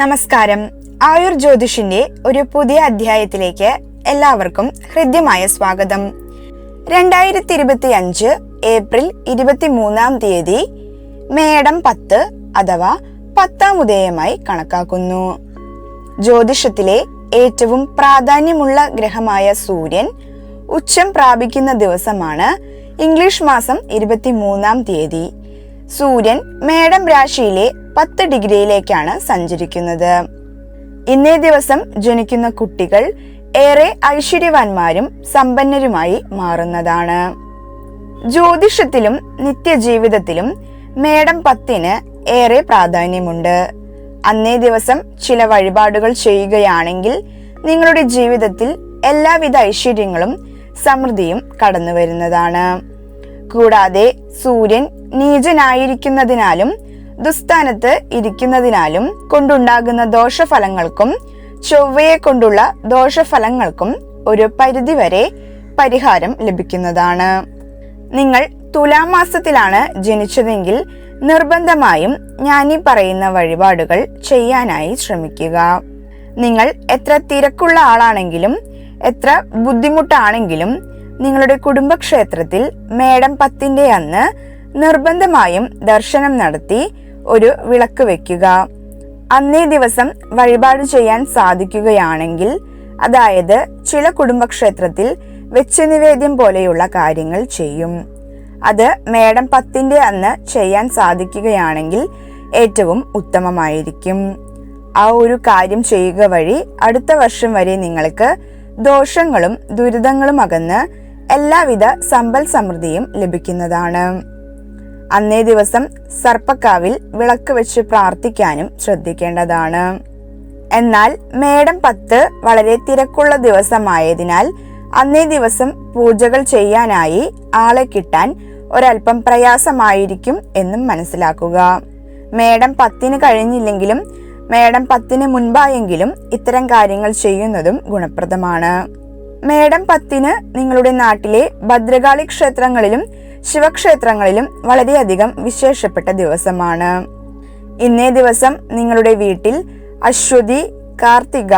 നമസ്കാരം. ആയുർ ജ്യോതിഷിന്റെ ഒരു പുതിയ അധ്യായത്തിലേക്ക് എല്ലാവർക്കും ഹൃദ്യമായ സ്വാഗതം. രണ്ടായിരത്തി ഇരുപത്തി അഞ്ച് ഏപ്രിൽ ഇരുപത്തിമൂന്നാം തീയതി മേടം പത്ത് അഥവാ പത്താം ഉദയമായി കണക്കാക്കുന്നു. ജ്യോതിഷത്തിലെ ഏറ്റവും പ്രാധാന്യമുള്ള ഗ്രഹമായ സൂര്യൻ ഉച്ചം പ്രാപിക്കുന്ന ദിവസമാണ് ഇംഗ്ലീഷ് മാസം ഇരുപത്തിമൂന്നാം തീയതി. സൂര്യൻ മേടം രാശിയിലെ പത്ത് ഡിഗ്രിയിലേക്കാണ് സഞ്ചരിക്കുന്നത്. ഇന്നേ ദിവസം ജനിക്കുന്ന കുട്ടികൾ ഏറെ ഐശ്വര്യവാന്മാരും സമ്പന്നരുമായി മാറുന്നതാണ്. ജ്യോതിഷത്തിലും നിത്യജീവിതത്തിലും മേടം പത്തിന് ഏറെ പ്രാധാന്യമുണ്ട്. അന്നേ ദിവസം ചില വഴിപാടുകൾ ചെയ്യുകയാണെങ്കിൽ നിങ്ങളുടെ ജീവിതത്തിൽ എല്ലാവിധ ഐശ്വര്യങ്ങളും സമൃദ്ധിയും കടന്നു വരുന്നതാണ് കൂടാതെ സൂര്യൻ നീചനായിരിക്കുന്നതിനാലും ദുസ്ഥാനത്ത് ഇരിക്കുന്നതിനാലും കൊണ്ടുണ്ടാകുന്ന ദോഷഫലങ്ങൾക്കും ചൊവ്വയെ കൊണ്ടുള്ള ദോഷഫലങ്ങൾക്കും ഒരു പരിധിവരെ പരിഹാരം ലഭിക്കുന്നതാണ്. നിങ്ങൾ തുലാമാസത്തിലാണ് ജനിച്ചതെങ്കിൽ നിർബന്ധമായും ഞാനീ പറയുന്ന വഴിപാടുകൾ ചെയ്യാനായി ശ്രമിക്കുക. നിങ്ങൾ എത്ര തിരക്കുള്ള ആളാണെങ്കിലും എത്ര ബുദ്ധിമുട്ടാണെങ്കിലും നിങ്ങളുടെ കുടുംബക്ഷേത്രത്തിൽ മേടം പത്തിന്റെ അന്ന് നിർബന്ധമായും ദർശനം നടത്തി ഒരു വിളക്ക് വെക്കുക. അന്നേ ദിവസം വഴിപാട് ചെയ്യാൻ സാധിക്കുകയാണെങ്കിൽ അതായത് ചില കുടുംബക്ഷേത്രത്തിൽ വെച്ച് നിവേദ്യം പോലെയുള്ള കാര്യങ്ങൾ ചെയ്യും. അത് മേടം പത്തിന്റെ അന്ന് ചെയ്യാൻ സാധിക്കുകയാണെങ്കിൽ ഏറ്റവും ഉത്തമമായിരിക്കും. ആ ഒരു കാര്യം ചെയ്യുക വഴി അടുത്ത വർഷം വരെ നിങ്ങൾക്ക് ദോഷങ്ങളും ദുരിതങ്ങളും അകന്ന് എല്ലാവിധ സമ്പൽ സമൃദ്ധിയും ലഭിക്കുന്നതാണ്. അന്നേ ദിവസം സർപ്പക്കാവിൽ വിളക്ക് വെച്ച് പ്രാർത്ഥിക്കാനും ശ്രദ്ധിക്കേണ്ടതാണ്. എന്നാൽ മേടം പത്ത് വളരെ തിരക്കുള്ള ദിവസമായതിനാൽ അന്നേ ദിവസം പൂജകൾ ചെയ്യാനായി ആളെ കിട്ടാൻ ഒരൽപ്പം പ്രയാസമായിരിക്കും എന്നും മനസ്സിലാക്കുക. മേടം പത്തിന് കഴിഞ്ഞില്ലെങ്കിലും മേടം പത്തിന് മുൻപായെങ്കിലും ഇത്തരം കാര്യങ്ങൾ ചെയ്യുന്നതും ഗുണപ്രദമാണ്. മേടം പത്തിന് നിങ്ങളുടെ നാട്ടിലെ ഭദ്രകാളി ക്ഷേത്രങ്ങളിലും ശിവക്ഷേത്രങ്ങളിലും വളരെയധികം വിശേഷപ്പെട്ട ദിവസമാണ്. ഇന്നേ ദിവസം നിങ്ങളുടെ വീട്ടിൽ അശ്വതി കാർത്തിക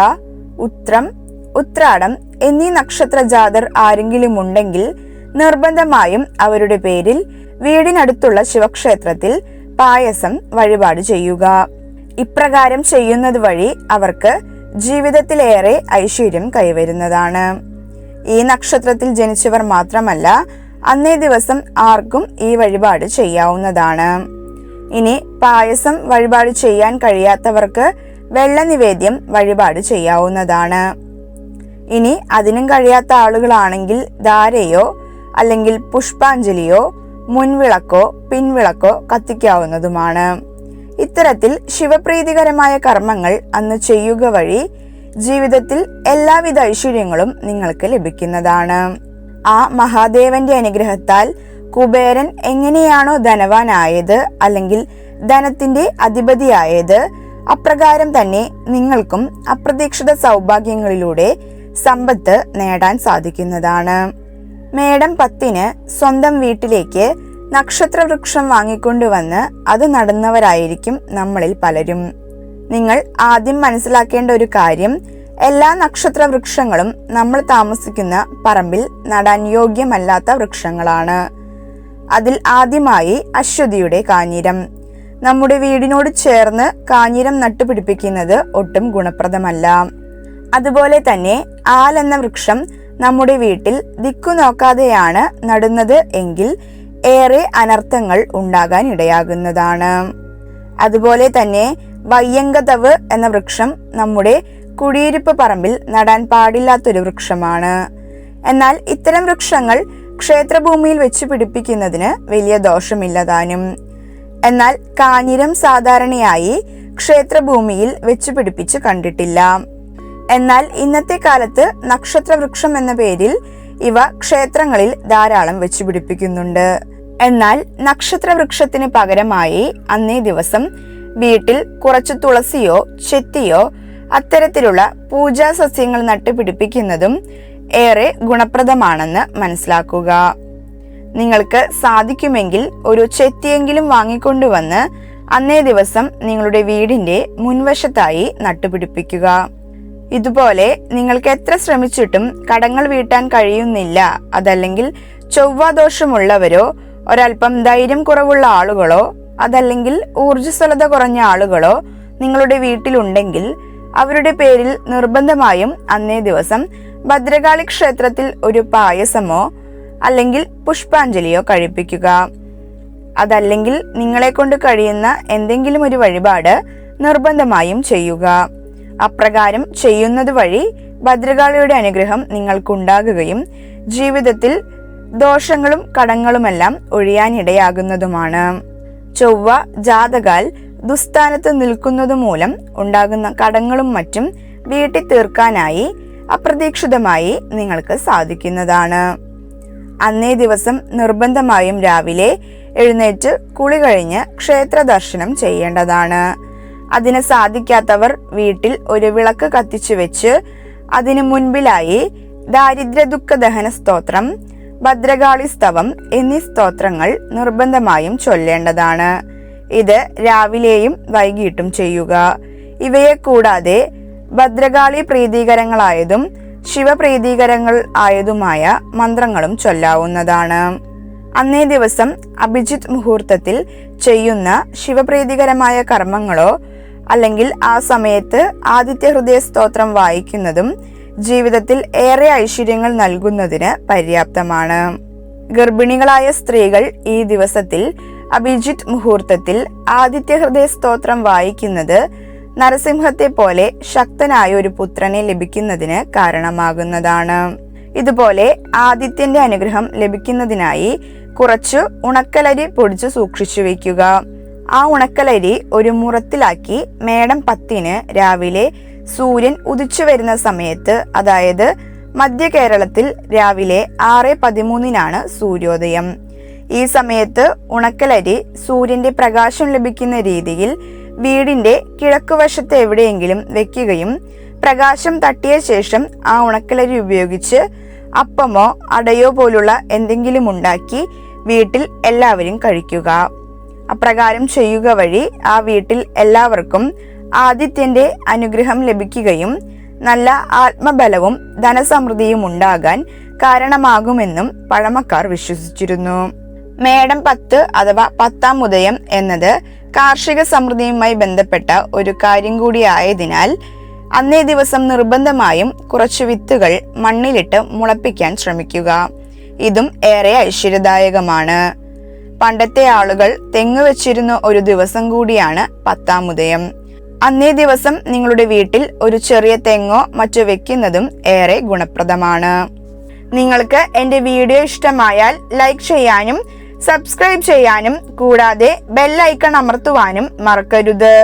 ഉത്രം ഉത്രാടം എന്നീ നക്ഷത്ര ജാതർ ആരെങ്കിലും ഉണ്ടെങ്കിൽ നിർബന്ധമായും അവരുടെ പേരിൽ വീടിനടുത്തുള്ള ശിവക്ഷേത്രത്തിൽ പായസം വഴിപാട് ചെയ്യുക. ഇപ്രകാരം ചെയ്യുന്നത് വഴി അവർക്ക് ജീവിതത്തിലേറെ ഐശ്വര്യം കൈവരുന്നതാണ്. ഈ നക്ഷത്രത്തിൽ ജനിച്ചവർ മാത്രമല്ല അന്നേ ദിവസം ആർക്കും ഈ വഴിപാട് ചെയ്യാവുന്നതാണ്. ഇനി പായസം വഴിപാട് ചെയ്യാൻ കഴിയാത്തവർക്ക് വെള്ള നിവേദ്യം വഴിപാട് ചെയ്യാവുന്നതാണ്. ഇനി അതിനും കഴിയാത്ത ആളുകളാണെങ്കിൽ ധാരയോ അല്ലെങ്കിൽ പുഷ്പാഞ്ജലിയോ മുൻവിളക്കോ പിൻവിളക്കോ കത്തിക്കാവുന്നതുമാണ്. ഇത്തരത്തിൽ ശിവപ്രീതികരമായ കർമ്മങ്ങൾ അന്ന് ചെയ്യുക വഴി ജീവിതത്തിൽ എല്ലാവിധ ഐശ്വര്യങ്ങളും നിങ്ങൾക്ക് ലഭിക്കുന്നതാണ്. ആ മഹാദേവന്റെ അനുഗ്രഹത്താൽ കുബേരൻ എങ്ങനെയാണോ ധനവാനായത് അല്ലെങ്കിൽ ധനത്തിന്റെ അധിപതിയായത് അപ്രകാരം തന്നെ നിങ്ങൾക്കും അപ്രതീക്ഷിത സൗഭാഗ്യങ്ങളിലൂടെ സമ്പത്ത് നേടാൻ സാധിക്കുന്നതാണ്. മേടം പത്തിന് സ്വന്തം വീട്ടിലേക്ക് നക്ഷത്രവൃക്ഷം വാങ്ങിക്കൊണ്ടുവന്ന് അത് നടന്നവരായിരിക്കും നമ്മളിൽ പലരും. നിങ്ങൾ ആദ്യം മനസ്സിലാക്കേണ്ട ഒരു കാര്യം എല്ലാ നക്ഷത്ര വൃക്ഷങ്ങളും നമ്മൾ താമസിക്കുന്ന പറമ്പിൽ നടാൻ യോഗ്യമല്ലാത്ത വൃക്ഷങ്ങളാണ്. അതിൽ ആദ്യമായി അശ്വതിയുടെ കാഞ്ഞിരം. നമ്മുടെ വീടിനോട് ചേർന്ന് കാഞ്ഞിരം നട്ടുപിടിപ്പിക്കുന്നത് ഒട്ടും ഗുണപ്രദമല്ല. അതുപോലെ തന്നെ ആൽ എന്ന വൃക്ഷം നമ്മുടെ വീട്ടിൽ ദിക്കു നോക്കാതെയാണ് നടുന്നത് എങ്കിൽ ഏറെ അനർത്ഥങ്ങൾ ഉണ്ടാകാൻ ഇടയാകുന്നതാണ്. അതുപോലെ തന്നെ വയ്യങ്കതവ് എന്ന വൃക്ഷം നമ്മുടെ കുടിയിരിപ്പ് പറമ്പിൽ നടാൻ പാടില്ലാത്തൊരു വൃക്ഷമാണ്. എന്നാൽ ഇത്തരം വൃക്ഷങ്ങൾ ക്ഷേത്രഭൂമിയിൽ വെച്ച് പിടിപ്പിക്കുന്നതിന് വലിയ ദോഷമില്ലതാനും. എന്നാൽ കാഞ്ഞിരം സാധാരണയായി ക്ഷേത്രഭൂമിയിൽ വെച്ച് പിടിപ്പിച്ച് കണ്ടിട്ടില്ല. എന്നാൽ ഇന്നത്തെ കാലത്ത് നക്ഷത്രവൃക്ഷം എന്ന പേരിൽ ഇവ ക്ഷേത്രങ്ങളിൽ ധാരാളം വെച്ച് പിടിപ്പിക്കുന്നുണ്ട്. എന്നാൽ നക്ഷത്രവൃക്ഷത്തിന് പകരമായി അന്നേ ദിവസം വീട്ടിൽ കുറച്ച് തുളസിയോ ചെത്തിയോ അത്തരത്തിലുള്ള പൂജാ സസ്യങ്ങൾ നട്ടുപിടിപ്പിക്കുന്നതും ഏറെ ഗുണപ്രദമാണെന്ന് മനസ്സിലാക്കുക. നിങ്ങൾക്ക് സാധിക്കുമെങ്കിൽ ഒരു ചെത്തിയെങ്കിലും വാങ്ങിക്കൊണ്ടുവന്ന് അന്നേ ദിവസം നിങ്ങളുടെ വീടിന്റെ മുൻവശത്തായി നട്ടുപിടിപ്പിക്കുക. ഇതുപോലെ നിങ്ങൾക്ക് എത്ര ശ്രമിച്ചിട്ടും കടങ്ങൾ വീട്ടാൻ കഴിയുന്നില്ല. അതല്ലെങ്കിൽ ചൊവ്വാദോഷമുള്ളവരോ ഒരൽപ്പം ധൈര്യം കുറവുള്ള ആളുകളോ അതല്ലെങ്കിൽ ഊർജസ്വലത കുറഞ്ഞ ആളുകളോ നിങ്ങളുടെ വീട്ടിലുണ്ടെങ്കിൽ അവരുടെ പേരിൽ നിർബന്ധമായും അന്നേ ദിവസം ഭദ്രകാളി ക്ഷേത്രത്തിൽ ഒരു പായസമോ അല്ലെങ്കിൽ പുഷ്പാഞ്ജലിയോ കഴിപ്പിക്കുക. അതല്ലെങ്കിൽ നിങ്ങളെ കൊണ്ട് കഴിയുന്ന എന്തെങ്കിലും ഒരു വഴിപാട് നിർബന്ധമായും ചെയ്യുക. അപ്രകാരം ചെയ്യുന്നത് വഴി ഭദ്രകാളിയുടെ അനുഗ്രഹം നിങ്ങൾക്കുണ്ടാകുകയും ജീവിതത്തിൽ ദോഷങ്ങളും കടങ്ങളുമെല്ലാം ഒഴിയാനിടയാകുന്നതുമാണ്. ചൊവ്വ ജാതകാൽ ദുസ്ഥാനത്ത് നിൽക്കുന്നത് മൂലം ഉണ്ടാകുന്ന കടങ്ങളും മറ്റും വീട്ടി തീർക്കാനായി അപ്രതീക്ഷിതമായി നിങ്ങൾക്ക് സാധിക്കുന്നതാണ്. അന്നേ ദിവസം നിർബന്ധമായും രാവിലെ എഴുന്നേറ്റ് കുളി കഴിഞ്ഞ് ക്ഷേത്ര ദർശനം ചെയ്യേണ്ടതാണ്. അതിന് സാധിക്കാത്തവർ വീട്ടിൽ ഒരു വിളക്ക് കത്തിച്ചു വെച്ച് അതിനു മുൻപിലായി ദാരിദ്ര്യ ദുഃഖ ദഹന സ്തോത്രം ഭദ്രകാളി സ്തവം എന്നീ സ്തോത്രങ്ങൾ നിർബന്ധമായും ചൊല്ലേണ്ടതാണ്. ഇത് രാവിലെയും വൈകിട്ടും ചെയ്യുക. ഇവയെ കൂടാതെ ഭദ്രകാളി പ്രീതികരങ്ങളായതും ശിവപ്രീതികരങ്ങൾ ആയതുമായ മന്ത്രങ്ങളും ചൊല്ലാവുന്നതാണ്. അന്നേ ദിവസം അഭിജിത് മുഹൂർത്തത്തിൽ ചെയ്യുന്ന ശിവപ്രീതികരമായ കർമ്മങ്ങളോ അല്ലെങ്കിൽ ആ സമയത്ത് ആദിത്യ ഹൃദയ സ്തോത്രം വായിക്കുന്നതും ജീവിതത്തിൽ ഏറെ ഐശ്വര്യങ്ങൾ നൽകുന്നതിന് പര്യാപ്തമാണ്. ഗർഭിണികളായ സ്ത്രീകൾ ഈ ദിവസത്തിൽ അഭിജിത് മുഹൂർത്തത്തിൽ ആദിത്യ ഹൃദയ സ്തോത്രം വായിക്കുന്നത് നരസിംഹത്തെ പോലെ ശക്തനായ ഒരു പുത്രനെ ലഭിക്കുന്നതിന് കാരണമാകുന്നതാണ്. ഇതുപോലെ ആദിത്യന്റെ അനുഗ്രഹം ലഭിക്കുന്നതിനായി കുറച്ചു ഉണക്കലരി പൊടിച്ചു സൂക്ഷിച്ചു വെക്കുക ആ ഉണക്കലരി ഒരു മുറത്തിലാക്കി മേടം പത്തിന് രാവിലെ സൂര്യൻ ഉദിച്ചു വരുന്ന സമയത്ത് അതായത് മധ്യ കേരളത്തിൽ രാവിലെ ആറ് പതിമൂന്നിനാണ് സൂര്യോദയം. ഈ സമയത്ത് ഉണക്കലരി സൂര്യന്റെ പ്രകാശം ലഭിക്കുന്ന രീതിയിൽ വീടിന്റെ കിഴക്കുവശത്ത് എവിടെയെങ്കിലും വെക്കുകയും പ്രകാശം തട്ടിയ ശേഷം ആ ഉണക്കലരി ഉപയോഗിച്ച് അപ്പമോ അടയോ പോലുള്ള എന്തെങ്കിലും ഉണ്ടാക്കി വീട്ടിൽ എല്ലാവരും കഴിക്കുക. അപ്രകാരം ചെയ്യുക വഴി ആ വീട്ടിൽ എല്ലാവർക്കും ആദിത്യന്റെ അനുഗ്രഹം ലഭിക്കുകയും നല്ല ആത്മബലവും ധനസമൃദ്ധിയും ഉണ്ടാകാൻ കാരണമാകുമെന്നും പഴമക്കാർ വിശ്വസിച്ചിരുന്നു. മേടം പത്ത് അഥവാ പത്താം ഉദയം എന്നത് കാർഷിക സമൃദ്ധിയുമായി ബന്ധപ്പെട്ട ഒരു കാര്യം കൂടിയായതിനാൽ അന്നേ ദിവസം നിർബന്ധമായും കുറച്ച് വിത്തുകൾ മണ്ണിലിട്ട് മുളപ്പിക്കാൻ ശ്രമിക്കുക. ഇതും ഏറെ ഐശ്വര്യദായകമാണ്. പണ്ടത്തെ ആളുകൾ തെങ്ങ് വെച്ചിരുന്ന ഒരു ദിവസം കൂടിയാണ് പത്താം ഉദയം. അന്നേ ദിവസം നിങ്ങളുടെ വീട്ടിൽ ഒരു ചെറിയ തെങ്ങോ മറ്റോ വെക്കുന്നതും ഏറെ ഗുണപ്രദമാണ്. നിങ്ങൾക്ക് എന്റെ വീഡിയോ ഇഷ്ടമായാൽ ലൈക്ക് ചെയ്യാനും സബ്സ്ക്രൈബ് ചെയ്യാനും കൂടാതെ ബെല്ലൈക്കൺ അമർത്തുവാനും മറക്കരുത്.